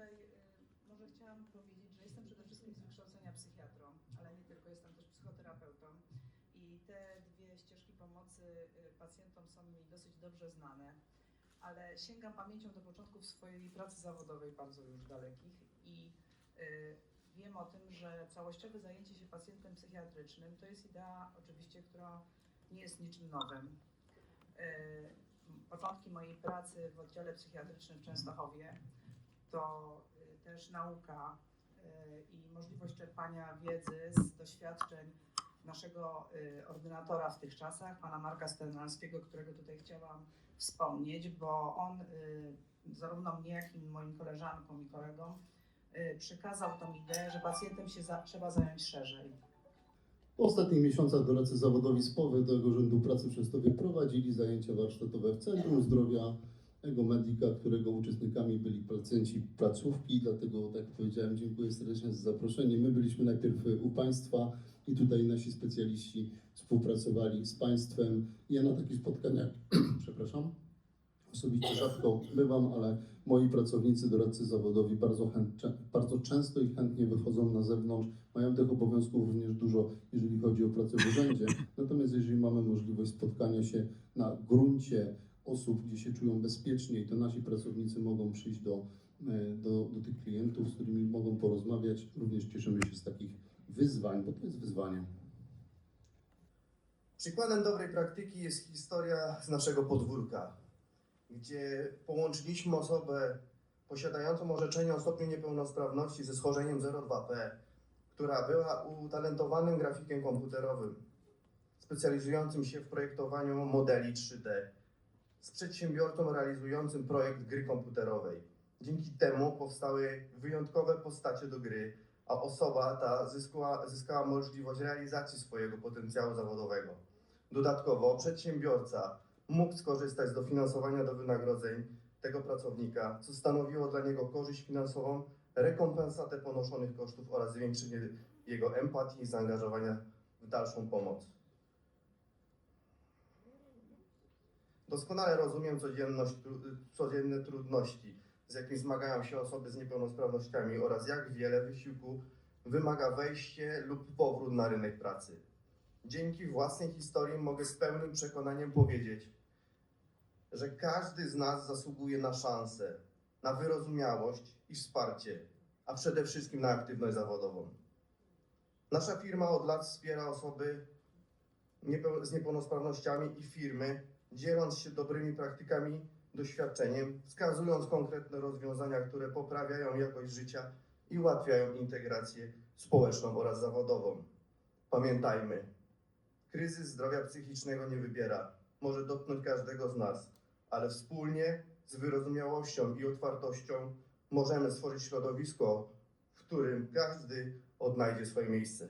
tutaj y, może chciałam powiedzieć, że jestem przede wszystkim z wykształcenia psychiatrą, ale nie tylko, jestem też psychoterapeutą i te dwie ścieżki pomocy y, pacjentom są mi dosyć dobrze znane, ale sięgam pamięcią do początków swojej pracy zawodowej, bardzo już dalekich i y, wiem o tym, że całościowe zajęcie się pacjentem psychiatrycznym to jest idea oczywiście, która nie jest niczym nowym. Początki mojej pracy w oddziale psychiatrycznym w Częstochowie to y, też nauka y, i możliwość czerpania wiedzy z doświadczeń naszego y, ordynatora w tych czasach, pana Marka Stenalskiego, którego tutaj chciałam wspomnieć, bo on zarówno mnie, jak i moim koleżankom i kolegom przekazał tą ideę, że pacjentem się za, trzeba zająć szerzej. W ostatnich miesiącach doradcy zawodowi z Powiatowego Urzędu Pracy w Częstochowie prowadzili zajęcia warsztatowe w Centrum Zdrowia Ego Medica, którego uczestnikami byli pacjenci placówki, dlatego tak jak powiedziałem, dziękuję serdecznie za zaproszenie. My byliśmy najpierw u Państwa i tutaj nasi specjaliści współpracowali z Państwem. Ja na takich spotkaniach, przepraszam, osobiście rzadko bywam, ale moi pracownicy, doradcy zawodowi bardzo, bardzo często i chętnie wychodzą na zewnątrz. Mają tych obowiązków również dużo, jeżeli chodzi o pracę w urzędzie. Natomiast jeżeli mamy możliwość spotkania się na gruncie osób, gdzie się czują bezpiecznie, to nasi pracownicy mogą przyjść do, e, do, do tych klientów, z którymi mogą porozmawiać. Również cieszymy się z takich wyzwań, bo to jest wyzwanie. Przykładem dobrej praktyki jest historia z naszego podwórka, gdzie połączyliśmy osobę posiadającą orzeczenie o stopniu niepełnosprawności ze schorzeniem 02P, która była utalentowanym grafikiem komputerowym, specjalizującym się w projektowaniu modeli 3D, z przedsiębiorcą realizującym projekt gry komputerowej. Dzięki temu powstały wyjątkowe postacie do gry, a osoba ta zyskała, zyskała możliwość realizacji swojego potencjału zawodowego. Dodatkowo przedsiębiorca mógł skorzystać z dofinansowania do wynagrodzeń tego pracownika, co stanowiło dla niego korzyść finansową, rekompensatę ponoszonych kosztów oraz zwiększenie jego empatii i zaangażowania w dalszą pomoc. Doskonale rozumiem codzienność, codzienne trudności, z jakimi zmagają się osoby z niepełnosprawnościami oraz jak wiele wysiłku wymaga wejście lub powrót na rynek pracy. Dzięki własnej historii mogę z pełnym przekonaniem powiedzieć, że każdy z nas zasługuje na szansę, na wyrozumiałość i wsparcie, a przede wszystkim na aktywność zawodową. Nasza firma od lat wspiera osoby z niepełnosprawnościami i firmy, dzieląc się dobrymi praktykami, doświadczeniem, wskazując konkretne rozwiązania, które poprawiają jakość życia i ułatwiają integrację społeczną oraz zawodową. Pamiętajmy, kryzys zdrowia psychicznego nie wybiera, może dotknąć każdego z nas, ale wspólnie z wyrozumiałością i otwartością możemy stworzyć środowisko, w którym każdy odnajdzie swoje miejsce.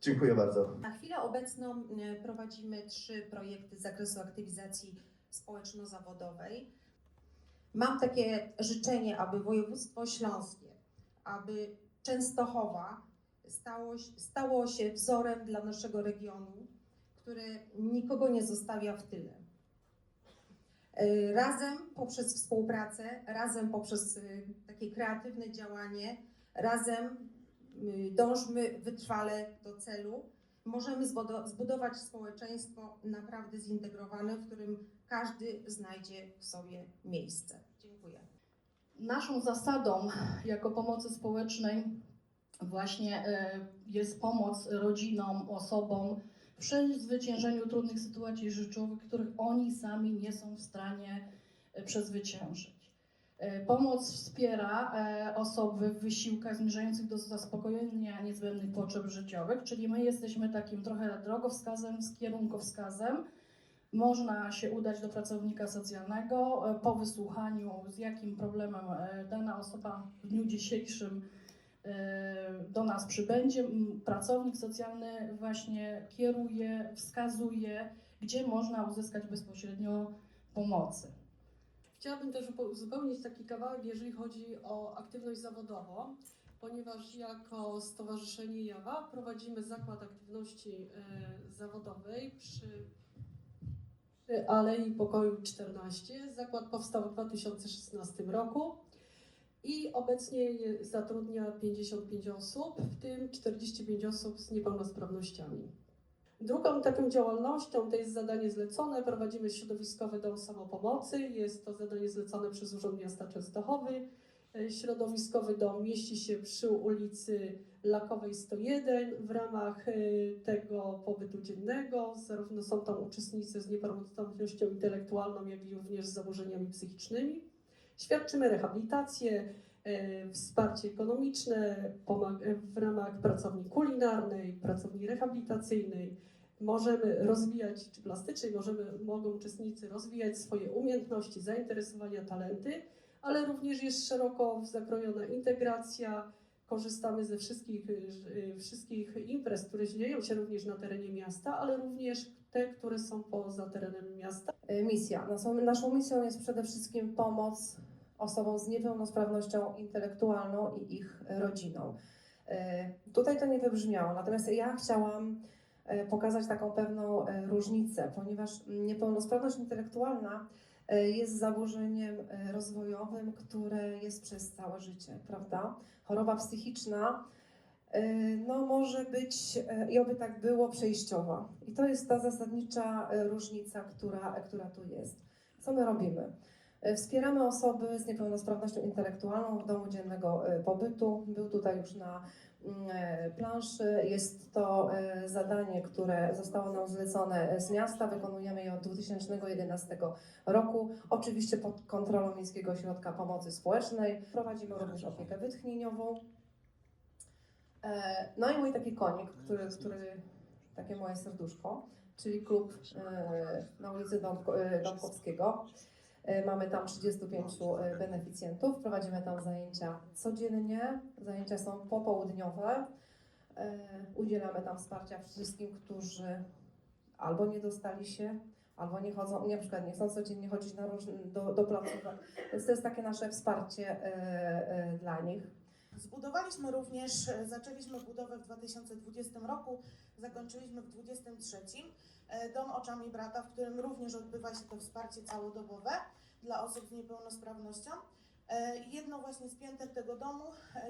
Dziękuję bardzo. Na chwilę obecną e, prowadzimy trzy projekty z zakresu aktywizacji społeczno-zawodowej. Mam takie życzenie, aby województwo śląskie, aby Częstochowa stało, stało się wzorem dla naszego regionu, który nikogo nie zostawia w tyle. E, Razem poprzez współpracę, razem poprzez e, takie kreatywne działanie, razem y, dążmy wytrwale do celu. Możemy zbudo- zbudować społeczeństwo naprawdę zintegrowane, w którym każdy znajdzie w sobie miejsce. Dziękuję. Naszą zasadą jako pomocy społecznej właśnie e, jest pomoc rodzinom, osobom w przezwyciężeniu trudnych sytuacji życiowych, których oni sami nie są w stanie e, przezwyciężyć. E, Pomoc wspiera e, osoby w wysiłkach zmierzających do zaspokojenia niezbędnych potrzeb życiowych, czyli my jesteśmy takim trochę drogowskazem, z kierunkowskazem, można się udać do pracownika socjalnego e, po wysłuchaniu, z jakim problemem dana osoba w dniu dzisiejszym do nas przybędzie. Pracownik socjalny właśnie kieruje, wskazuje, gdzie można uzyskać bezpośrednio pomocy. Chciałabym też uzupełnić taki kawałek, jeżeli chodzi o aktywność zawodową, ponieważ jako Stowarzyszenie Jawa prowadzimy Zakład Aktywności e, Zawodowej przy, przy Alei Pokoju 14. Zakład powstał w 2016 roku i obecnie zatrudnia 55 osób, w tym 45 osób z niepełnosprawnościami. Drugą taką działalnością to jest zadanie zlecone. Prowadzimy środowiskowy dom samopomocy. Jest to zadanie zlecone przez Urząd Miasta Częstochowy. E, Środowiskowy dom mieści się przy ulicy Lakowej 101. W ramach e, tego pobytu dziennego zarówno są tam uczestnicy z niepełnosprawnością intelektualną, jak i również z zaburzeniami psychicznymi. Świadczymy rehabilitację, wsparcie ekonomiczne w ramach pracowni kulinarnej, pracowni rehabilitacyjnej. Możemy rozwijać, czy plastycznej, możemy, mogą uczestnicy rozwijać swoje umiejętności, zainteresowania, talenty, ale również jest szeroko zakrojona integracja. Korzystamy ze wszystkich, y, wszystkich imprez, które dzieją się również na terenie miasta, ale również te, które są poza terenem miasta. Y, misja. Naszą, naszą misją jest przede wszystkim pomoc osobom z niepełnosprawnością intelektualną i ich rodzinom. Y, Tutaj to nie wybrzmiało, natomiast ja chciałam y, pokazać taką pewną y, różnicę, ponieważ niepełnosprawność intelektualna jest zaburzeniem rozwojowym, które jest przez całe życie, prawda? Choroba psychiczna no, może być i oby tak było przejściowa. I to jest ta zasadnicza różnica, która, która tu jest. Co my robimy? Y, Wspieramy osoby z niepełnosprawnością intelektualną w domu dziennego y, pobytu. Był tutaj już na mm, e, planszy. Jest to e, zadanie, które zostało nam zlecone z miasta. Wykonujemy je od 2011 roku. Oczywiście pod kontrolą Miejskiego Ośrodka Pomocy Społecznej. Prowadzimy również opiekę wytchnieniową. E, No i mój taki konik, który, który takie moje serduszko, czyli klub e, na ulicy Dąbko, e, Dąbkowskiego. E, Mamy tam 35 e, beneficjentów, prowadzimy tam zajęcia codziennie, zajęcia są popołudniowe. E, Udzielamy tam wsparcia wszystkim, którzy albo nie dostali się, albo nie chodzą, nie, na przykład nie chcą codziennie chodzić na różne, do, do placówek. Więc to jest takie nasze wsparcie dla nich. Zbudowaliśmy również, e, zaczęliśmy budowę w 2020 roku, zakończyliśmy w 2023 e, Dom Oczami Brata, w którym również odbywa się to wsparcie całodobowe dla osób z niepełnosprawnością. E, Jedno właśnie z pięter tego domu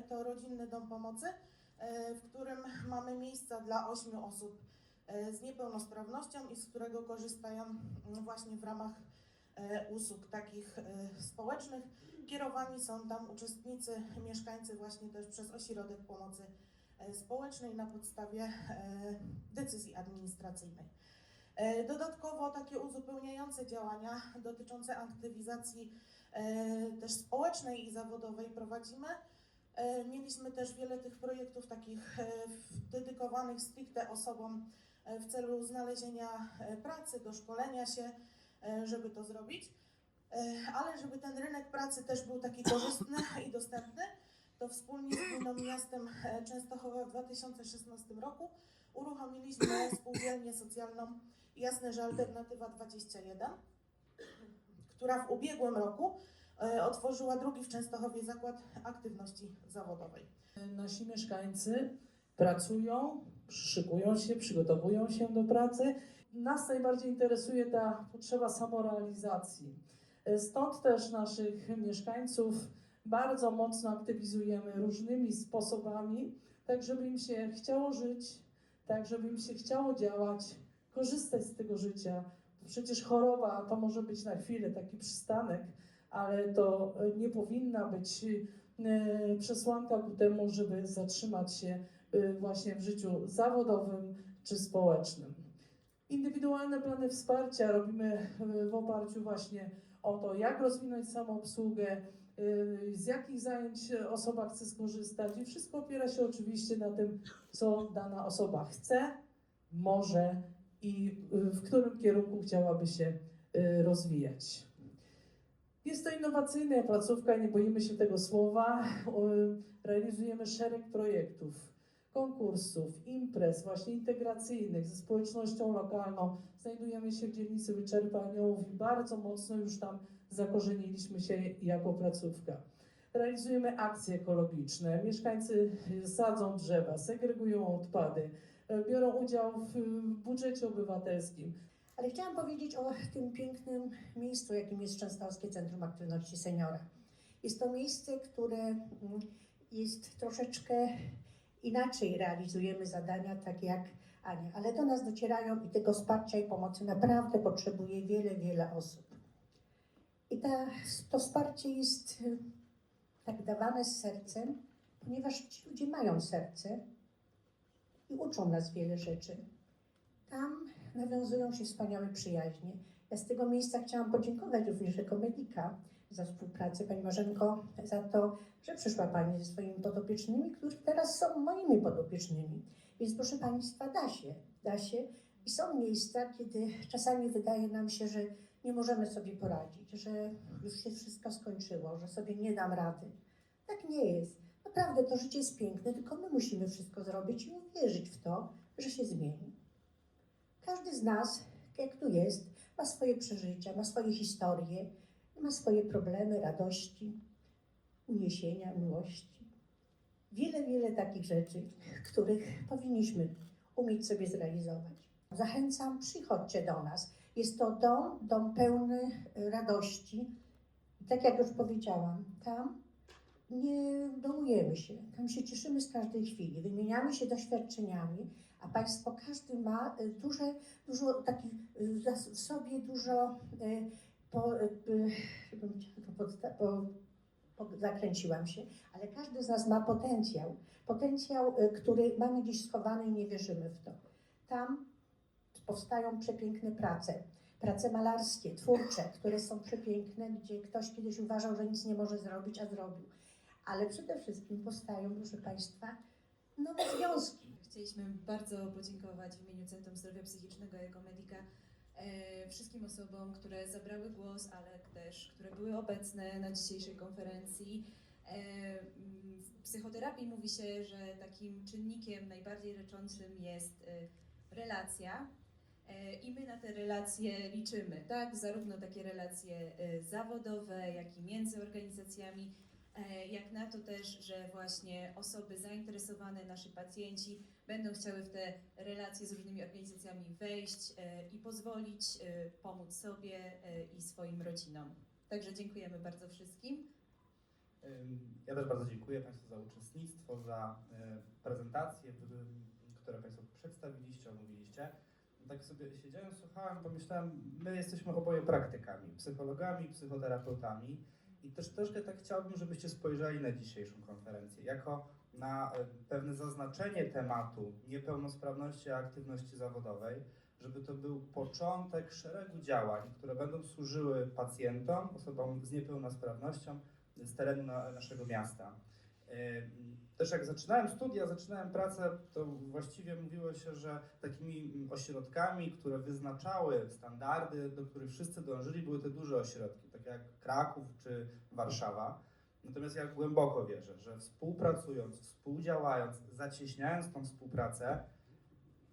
to rodzinny dom pomocy, w którym mamy miejsca dla ośmiu osób z niepełnosprawnością i z którego korzystają właśnie w ramach usług takich e, społecznych. Kierowani są tam uczestnicy, mieszkańcy właśnie też przez Ośrodek Pomocy e, Społecznej na podstawie e, decyzji administracyjnej. E, Dodatkowo takie uzupełniające działania dotyczące aktywizacji e, też społecznej i zawodowej prowadzimy. E, Mieliśmy też wiele tych projektów takich e, dedykowanych stricte osobom e, w celu znalezienia e, pracy, doszkolenia się, e, żeby to zrobić. E, Ale żeby ten rynek pracy też był taki korzystny i dostępny, to wspólnie z Gminą Miastem e, Częstochowa w 2016 roku uruchomiliśmy spółdzielnię socjalną Jasne, że Alternatywa 21, która w ubiegłym roku e, otworzyła drugi w Częstochowie zakład aktywności zawodowej. Nasi mieszkańcy pracują, szykują się, przygotowują się do pracy. Nas najbardziej interesuje ta potrzeba samorealizacji. Stąd też naszych mieszkańców bardzo mocno aktywizujemy różnymi sposobami, tak żeby im się chciało żyć, tak żeby im się chciało działać, korzystać z tego życia. Przecież choroba to może być na chwilę taki przystanek, ale to nie powinna być e, przesłanka ku temu, żeby zatrzymać się e, właśnie w życiu zawodowym czy społecznym. Indywidualne plany wsparcia robimy e, w oparciu właśnie o to, jak rozwinąć samoobsługę, e, z jakich zajęć osoba chce skorzystać i wszystko opiera się oczywiście na tym, co dana osoba chce, może i e, w którym kierunku chciałaby się rozwijać. Jest to innowacyjna placówka, nie boimy się tego słowa. Realizujemy szereg projektów, konkursów, imprez właśnie integracyjnych ze społecznością lokalną. Znajdujemy się w dzielnicy Wyczerpa Aniołów i bardzo mocno już tam zakorzeniliśmy się jako placówka. Realizujemy akcje ekologiczne. Mieszkańcy sadzą drzewa, segregują odpady, e, biorą udział w budżecie obywatelskim. Ale chciałam powiedzieć o tym pięknym miejscu, jakim jest Częstochowskie Centrum Aktywności Seniora. Jest to miejsce, które mm, jest troszeczkę inaczej realizujemy zadania, tak jak Ania, ale do nas docierają i tego wsparcia i pomocy naprawdę potrzebuje wiele, wiele osób. I ta, to wsparcie jest y, tak dawane z sercem, ponieważ ci ludzie mają serce i uczą nas wiele rzeczy. Tam nawiązują się wspaniałe przyjaźnie. Ja z tego miejsca chciałam podziękować również jako medika za współpracę. Pani Marzenko, za to, że przyszła Pani ze swoimi podopiecznymi, którzy teraz są moimi podopiecznymi. Więc proszę Państwa, da się, da się. I są miejsca, kiedy czasami wydaje nam się, że nie możemy sobie poradzić, że już się wszystko skończyło, że sobie nie dam rady. Tak nie jest. Naprawdę to życie jest piękne, tylko my musimy wszystko zrobić i uwierzyć w to, że się zmieni. Każdy z nas, jak tu jest, ma swoje przeżycia, ma swoje historie, ma swoje problemy, radości, uniesienia, miłości. Wiele, wiele takich rzeczy, których powinniśmy umieć sobie zrealizować. Zachęcam, przychodźcie do nas. Jest to dom, dom pełny radości. Tak jak już powiedziałam, tam nie dołujemy się, tam się cieszymy z każdej chwili, wymieniamy się doświadczeniami, a Państwo, każdy ma y, duże, dużo takich, zas- w sobie dużo, po, podsta- po, po, zakręciłam się, ale każdy z nas ma potencjał, potencjał, y, który mamy gdzieś schowany i nie wierzymy w to. Tam powstają przepiękne prace, prace malarskie, twórcze, które są przepiękne, gdzie ktoś kiedyś uważał, że nic nie może zrobić, a zrobił. Ale przede wszystkim powstają, proszę Państwa, nowe związki. Chcieliśmy bardzo podziękować w imieniu Centrum Zdrowia Psychicznego jako Medika wszystkim osobom, które zabrały głos, ale też które były obecne na dzisiejszej konferencji. E, w psychoterapii mówi się, że takim czynnikiem najbardziej leczącym jest e, relacja. E, I my na te relacje liczymy, tak? Zarówno takie relacje e, zawodowe, jak i między organizacjami, E, jak na to też, że właśnie osoby zainteresowane, nasi pacjenci będą chciały w te relacje z różnymi organizacjami wejść e, i pozwolić e, pomóc sobie e, i swoim rodzinom. Także dziękujemy bardzo wszystkim. Ja też bardzo dziękuję Państwu za uczestnictwo, za prezentacje, w- które Państwo przedstawiliście, omówiliście. Tak sobie siedziałem, słuchałem, pomyślałem, my jesteśmy oboje praktykami, psychologami, psychoterapeutami i też troszkę tak chciałbym, żebyście spojrzeli na dzisiejszą konferencję jako na e, pewne zaznaczenie tematu niepełnosprawności, a aktywności zawodowej, żeby to był początek szeregu działań, które będą służyły pacjentom, osobom z niepełnosprawnością, z terenu na, naszego miasta. Yy, Też jak zaczynałem studia, zaczynałem pracę, to właściwie mówiło się, że takimi ośrodkami, które wyznaczały standardy, do których wszyscy dążyli, były te duże ośrodki, takie jak Kraków czy Warszawa. Natomiast ja głęboko wierzę, że współpracując, współdziałając, zacieśniając tą współpracę,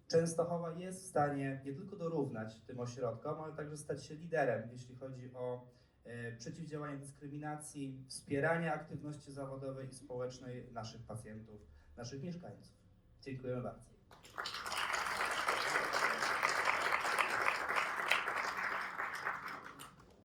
Częstochowa jest w stanie nie tylko dorównać tym ośrodkom, ale także stać się liderem, jeśli chodzi o e, przeciwdziałanie dyskryminacji, wspieranie aktywności zawodowej i społecznej naszych pacjentów, naszych mieszkańców. Dziękujemy bardzo.